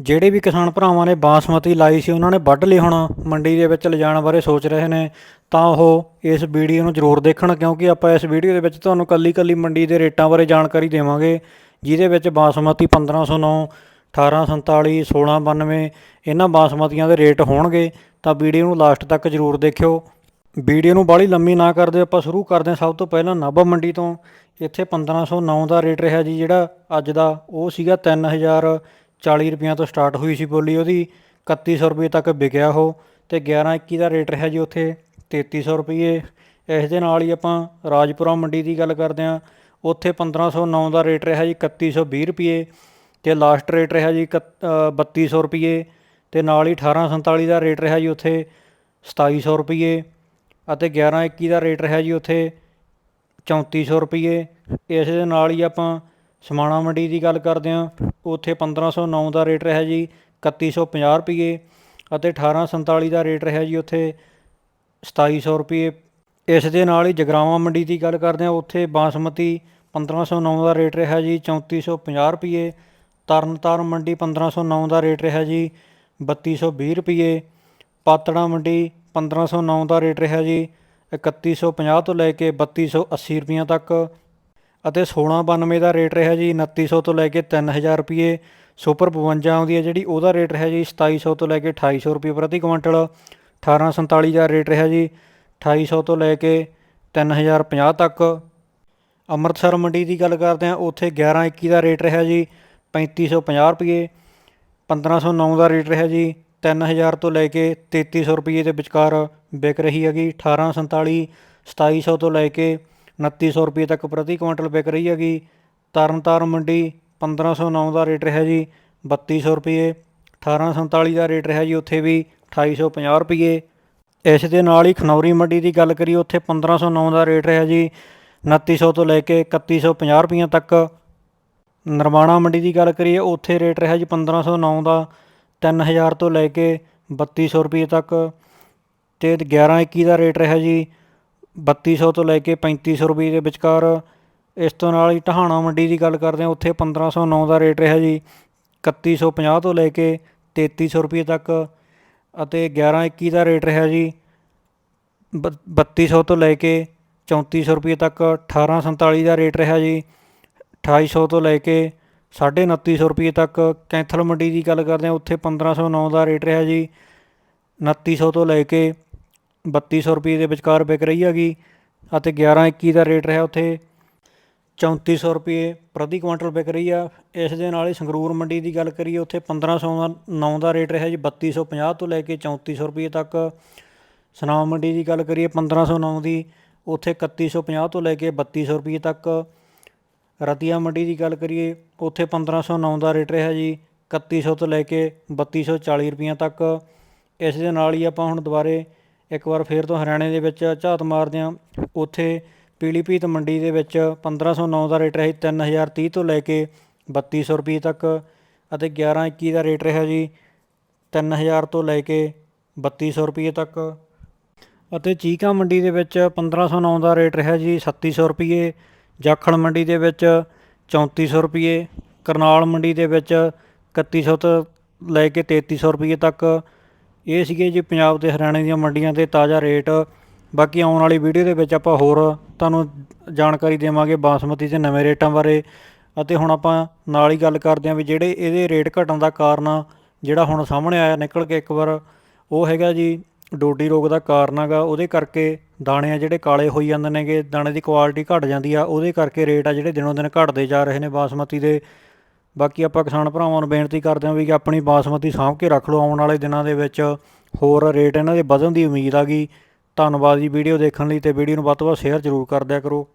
ਜਿਹੜੇ ਵੀ ਕਿਸਾਨ ਭਰਾਵਾਂ ਨੇ ਬਾਸਮਤੀ ਲਾਈ ਸੀ, ਉਹਨਾਂ ਨੇ ਵੱਢ ਲਈ ਹੁਣ, ਮੰਡੀ ਦੇ ਵਿੱਚ ਲਿਜਾਣ ਬਾਰੇ ਸੋਚ ਰਹੇ ਨੇ, ਤਾਂ ਉਹ ਇਸ ਵੀਡੀਓ ਨੂੰ ਜ਼ਰੂਰ ਦੇਖਣ, ਕਿਉਂਕਿ ਆਪਾਂ ਇਸ ਵੀਡੀਓ ਦੇ ਵਿੱਚ ਤੁਹਾਨੂੰ ਕੱਲੀ ਕੱਲੀ ਮੰਡੀ ਦੇ ਰੇਟਾਂ ਬਾਰੇ ਜਾਣਕਾਰੀ ਦੇਵਾਂਗੇ, ਜਿਹਦੇ ਵਿੱਚ ਬਾਸਮਤੀ 1509 1847 1692 ਇਹਨਾਂ ਬਾਸਮਤੀਆਂ ਦੇ ਰੇਟ ਹੋਣਗੇ, ਤਾਂ ਵੀਡੀਓ ਨੂੰ ਲਾਸਟ ਤੱਕ ਜ਼ਰੂਰ ਦੇਖਿਓ। ਵੀਡੀਓ ਨੂੰ ਬਾਹਲੀ ਲੰਮੀ ਨਾ ਕਰਦੇ, ਆਪਾਂ ਸ਼ੁਰੂ ਕਰਦੇ ਹਾਂ ਸਭ ਤੋਂ ਪਹਿਲਾਂ ਨਾਭਾ ਮੰਡੀ ਤੋਂ। ਇੱਥੇ 1509 ਦਾ ਰੇਟ ਰਿਹਾ ਜੀ, ਜਿਹੜਾ ਅੱਜ ਦਾ, ਉਹ ਸੀਗਾ 3040 ਰੁਪਈਆਂ ਤੋਂ ਸਟਾਰਟ ਹੋਈ ਸੀ ਬੋਲੀ ਉਹਦੀ 3100 ਰੁਪਏ ਤੱਕ ਵਿਕਿਆ ਉਹ ਤੇ 1121 ਦਾ ਰੇਟ ਰਿਹਾ ਜੀ ਉੱਥੇ 3300 ਰੁਪਏ ਇਸ ਦੇ ਨਾਲ ਹੀ ਆਪਾਂ ਰਾਜਪੁਰਾ ਮੰਡੀ ਦੀ ਗੱਲ ਕਰਦੇ ਹਾਂ ਉੱਥੇ 1509 ਦਾ ਰੇਟ ਰਿਹਾ ਜੀ 3120 ਰੁਪਏ ਤੇ ਲਾਸਟ ਰੇਟ ਰਿਹਾ ਜੀ ਇਕੱਤ- ਅ, 3200 ਰੁਪਏ ਤੇ ਨਾਲ ਹੀ 1847 ਦਾ ਰੇਟ ਰਿਹਾ ਜੀ ਉੱਥੇ 2700 ਰੁਪਏ ਅਤੇ 1121 ਦਾ ਰੇਟ ਰਿਹਾ ਜੀ ਉੱਥੇ 3400 ਰੁਪਏ ਇਸ ਦੇ ਨਾਲ ਹੀ ਆਪਾਂ ਸਮਾਣਾ ਮੰਡੀ ਦੀ ਗੱਲ ਕਰਦੇ ਹਾਂ, ਉੱਥੇ 1509 ਦਾ ਰੇਟ ਰਿਹਾ ਜੀ 3150 ਰੁਪਏ ਅਤੇ 1847 ਦਾ ਰੇਟ ਰਿਹਾ ਜੀ ਉੱਥੇ 2700 ਰੁਪਏ ਇਸ ਦੇ ਨਾਲ ਹੀ ਜਗਰਾਵਾਂ ਮੰਡੀ ਦੀ ਗੱਲ ਕਰਦੇ ਹਾਂ, ਉੱਥੇ ਬਾਸਮਤੀ 1509 ਦਾ ਰੇਟ ਰਿਹਾ ਜੀ 3450 ਰੁਪਏ ਤਰਨਤਾਰਨ ਮੰਡੀ 1509 ਦਾ ਰੇਟ ਰਿਹਾ ਜੀ 3220 ਰੁਪਏ ਪਾਤੜਾ ਮੰਡੀ 1509 ਦਾ ਰੇਟ ਰਿਹਾ ਜੀ 3150 ਤੋਂ ਲੈ ਕੇ 3280 ਰੁਪਈਆਂ ਤੱਕ। ਅਤੇ 1692 ਦਾ ਰੇਟ ਰਿਹਾ ਜੀ 2900 ਤੋਂ ਲੈ ਕੇ 3000 ਰੁਪਏ। ਸੁਪਰ 52 ਆਉਂਦੀ ਹੈ ਜਿਹੜੀ, ਉਹਦਾ ਰੇਟ ਰਿਹਾ ਜੀ 2700 ਤੋਂ ਲੈ ਕੇ 2800 ਰੁਪਏ ਪ੍ਰਤੀ ਕੁਇੰਟਲ। 1847 ਦਾ ਰੇਟ ਰਿਹਾ ਜੀ 2800 ਤੋਂ ਲੈ ਕੇ 3050 ਤੱਕ। ਅੰਮ੍ਰਿਤਸਰ ਮੰਡੀ ਦੀ ਗੱਲ ਕਰਦੇ ਹਾਂ, ਉੱਥੇ 1121 ਦਾ ਰੇਟ ਰਿਹਾ ਜੀ 3550 ਰੁਪਏ। 1509 ਦਾ ਰੇਟ ਰਿਹਾ ਜੀ 3000 ਤੋਂ ਲੈ ਕੇ 3300 ਰੁਪਏ ਦੇ ਵਿਚਕਾਰ ਵਿਕ ਰਹੀ ਹੈਗੀ 1847 2700 ਤੋਂ ਲੈ ਕੇ 2900 ਰੁਪਏ ਤੱਕ ਪ੍ਰਤੀ ਕੁਇੰਟਲ ਵਿਕ ਰਹੀ ਹੈਗੀ। ਤਰਨਤਾਰਨ ਮੰਡੀ 1509 ਦਾ ਰੇਟ ਰਿਹਾ ਜੀ 3200 ਰੁਪਏ। 1847 ਦਾ ਰੇਟ ਰਿਹਾ ਜੀ, ਉੱਥੇ ਵੀ 2850 ਰੁਪਏ। ਇਸ ਦੇ ਨਾਲ ਹੀ ਖਨੌਰੀ ਮੰਡੀ ਦੀ ਗੱਲ ਕਰੀਏ, ਉੱਥੇ 1509 ਦਾ ਰੇਟ ਰਿਹਾ ਜੀ 2900 ਤੋਂ ਲੈ ਕੇ 3150 ਰੁਪਈਆਂ ਤੱਕ। ਨਿਰਮਾਣਾ ਮੰਡੀ ਦੀ ਗੱਲ ਕਰੀਏ, ਉੱਥੇ ਰੇਟ ਰਿਹਾ ਜੀ 1509 ਦਾ 3000 ਤੋਂ ਲੈ ਕੇ 3200 ਰੁਪਏ ਤੱਕ। ਤੇ 1121 ਦਾ ਰੇਟ ਰਿਹਾ ਜੀ 3200 ਤੋਂ ਲੈ ਕੇ 3500 ਰੁਪਏ ਦੇ ਵਿਚਕਾਰ ਇਸ ਤੋਂ ਨਾਲ ਹੀ ਟਹਾਣਾ ਮੰਡੀ ਦੀ ਗੱਲ ਕਰਦੇ ਹਾਂ, ਉੱਥੇ 1509 ਦਾ ਰੇਟ ਰਿਹਾ ਜੀ 3150 ਤੋਂ ਲੈ ਕੇ 3300 ਰੁਪਏ ਤੱਕ ਅਤੇ 1121 ਦਾ ਰੇਟ ਰਿਹਾ ਜੀ, ਬ- 3200 ਤੋਂ ਲੈ ਕੇ 3400 ਰੁਪਏ ਤੱਕ 1847 ਦਾ ਰੇਟ ਰਿਹਾ ਜੀ 2800 ਤੋਂ ਲੈ ਕੇ 2950 ਰੁਪਏ ਤੱਕ ਕੈਂਥਲ ਮੰਡੀ ਦੀ ਗੱਲ ਕਰਦੇ ਹਾਂ, ਉੱਥੇ 1509 ਦਾ ਰੇਟ ਰਿਹਾ ਜੀ 2900 ਤੋਂ ਲੈ ਕੇ 3200 ਰੁਪਏ ਦੇ ਵਿਚਕਾਰ ਵਿਕ ਰਹੀ ਹੈਗੀ ਅਤੇ 1121 ਦਾ ਰੇਟ ਰਿਹਾ ਉੱਥੇ। 3400 ਰੁਪਏ ਪ੍ਰਤੀ ਕੁਇੰਟਲ ਵਿਕ ਰਹੀ ਆ। ਇਸ ਦੇ ਨਾਲ ਹੀ ਸੰਗਰੂਰ ਮੰਡੀ ਦੀ ਗੱਲ ਕਰੀਏ, ਉੱਥੇ 1509 ਦਾ ਰੇਟ ਰਿਹਾ ਜੀ 3250 ਤੋਂ ਲੈ ਕੇ 3400 ਰੁਪਏ ਤੱਕ। ਸਨਾਮ ਮੰਡੀ ਦੀ ਗੱਲ ਕਰੀਏ 1509 ਦੀ, ਉੱਥੇ 3150 ਤੋਂ ਲੈ ਕੇ 3200 ਰੁਪਏ ਤੱਕ। ਰਤੀਆ ਮੰਡੀ ਦੀ ਗੱਲ ਕਰੀਏ, ਉੱਥੇ 1509 ਦਾ ਰੇਟ ਰਿਹਾ ਜੀ 3100 ਤੋਂ ਲੈ ਕੇ 3240 ਰੁਪਈਆਂ ਤੱਕ। ਇਸ ਦੇ ਨਾਲ ਹੀ ਆਪਾਂ ਹੁਣ ਦੁਬਾਰੇ ਇੱਕ ਵਾਰ ਫੇਰ ਤੋਂ ਹਰਿਆਣੇ ਦੇ ਵਿੱਚ ਝਾਤ ਮਾਰਦੇ ਹਾਂ ਉੱਥੇ ਪੀਲੀਭੀਤ ਮੰਡੀ ਦੇ ਵਿੱਚ 1509 ਦਾ ਰੇਟ ਰਿਹਾ ਜੀ 3030 ਤੋਂ ਲੈ ਕੇ 3200 ਰੁਪਏ ਤੱਕ ਅਤੇ 1121 ਦਾ ਰੇਟ ਰਿਹਾ ਜੀ 3000 ਤੋਂ ਲੈ ਕੇ 3200 ਰੁਪਏ ਤੱਕ। ਅਤੇ ਚੀਕਾ ਮੰਡੀ ਦੇ ਵਿੱਚ 1509 ਦਾ ਰੇਟ ਰਿਹਾ ਜੀ 3700 ਰੁਪਏ ਜਾਖਲ ਮੰਡੀ ਦੇ ਵਿੱਚ 3400 ਰੁਪਏ, ਕਰਨਾਲ ਮੰਡੀ ਦੇ ਵਿੱਚ 3100 ਤੋਂ ਲੈ ਕੇ 3300 ਰੁਪਏ ਤੱਕ ਇਹ ਸੀਗੇ ਜੀ ਪੰਜਾਬ ਤੇ ਹਰਿਆਣੇ ਦੀਆਂ ਮੰਡੀਆਂ ਦੇ ਤਾਜ਼ਾ ਰੇਟ। ਬਾਕੀ ਆਉਣ ਵਾਲੀ ਵੀਡੀਓ ਦੇ ਵਿੱਚ ਆਪਾਂ ਹੋਰ ਤੁਹਾਨੂੰ ਜਾਣਕਾਰੀ ਦੇਵਾਂਗੇ ਬਾਸਮਤੀ ਦੇ ਨਵੇਂ ਰੇਟਾਂ ਬਾਰੇ। ਅਤੇ ਹੁਣ ਆਪਾਂ ਨਾਲ ਹੀ ਗੱਲ ਕਰਦੇ ਹਾਂ ਵੀ ਜਿਹੜੇ ਇਹਦੇ ਰੇਟ ਘਟਣ ਦਾ ਕਾਰਨ ਜਿਹੜਾ ਹੁਣ ਸਾਹਮਣੇ ਆਇਆ ਨਿਕਲ ਕੇ ਇੱਕ ਵਾਰ, ਉਹ ਹੈਗਾ ਜੀ ਡੋਡੀ ਰੋਗ ਦਾ ਕਾਰਨ ਹੈਗਾ। ਉਹਦੇ ਕਰਕੇ ਦਾਣੇ ਆ ਜਿਹੜੇ ਕਾਲੇ ਹੋਈ ਜਾਂਦੇ ਨੇਗੇ, ਦਾਣੇ ਦੀ ਕੁਆਲਿਟੀ ਘਟ ਜਾਂਦੀ ਆ। ਉਹਦੇ ਕਰਕੇ ਰੇਟ ਆ ਜਿਹੜੇ ਦਿਨੋਂ ਦਿਨ ਘਟਦੇ ਜਾ ਰਹੇ ਨੇ ਬਾਸਮਤੀ ਦੇ। ਬਾਕੀ ਆਪਾਂ ਕਿਸਾਨ ਭਰਾਵਾਂ ਨੂੰ ਬੇਨਤੀ ਕਰਦੇ ਹਾਂ ਵੀ ਕਿ ਆਪਣੀ ਬਾਸਮਤੀ ਸਾਂਭ ਕੇ ਰੱਖ ਲਓ। ਆਉਣ ਵਾਲੇ ਦਿਨਾਂ ਦੇ ਵਿੱਚ ਹੋਰ ਰੇਟ ਇਹਨਾਂ ਦੇ ਵਧਣ ਦੀ ਉਮੀਦ ਆ ਗਈ। ਧੰਨਵਾਦ ਜੀ ਵੀਡੀਓ ਦੇਖਣ ਲਈ ਤੇ ਵੀਡੀਓ ਨੂੰ ਵੱਧ ਤੋਂ ਵੱਧ ਸ਼ੇਅਰ ਜ਼ਰੂਰ ਕਰ ਦਿਆ ਕਰੋ।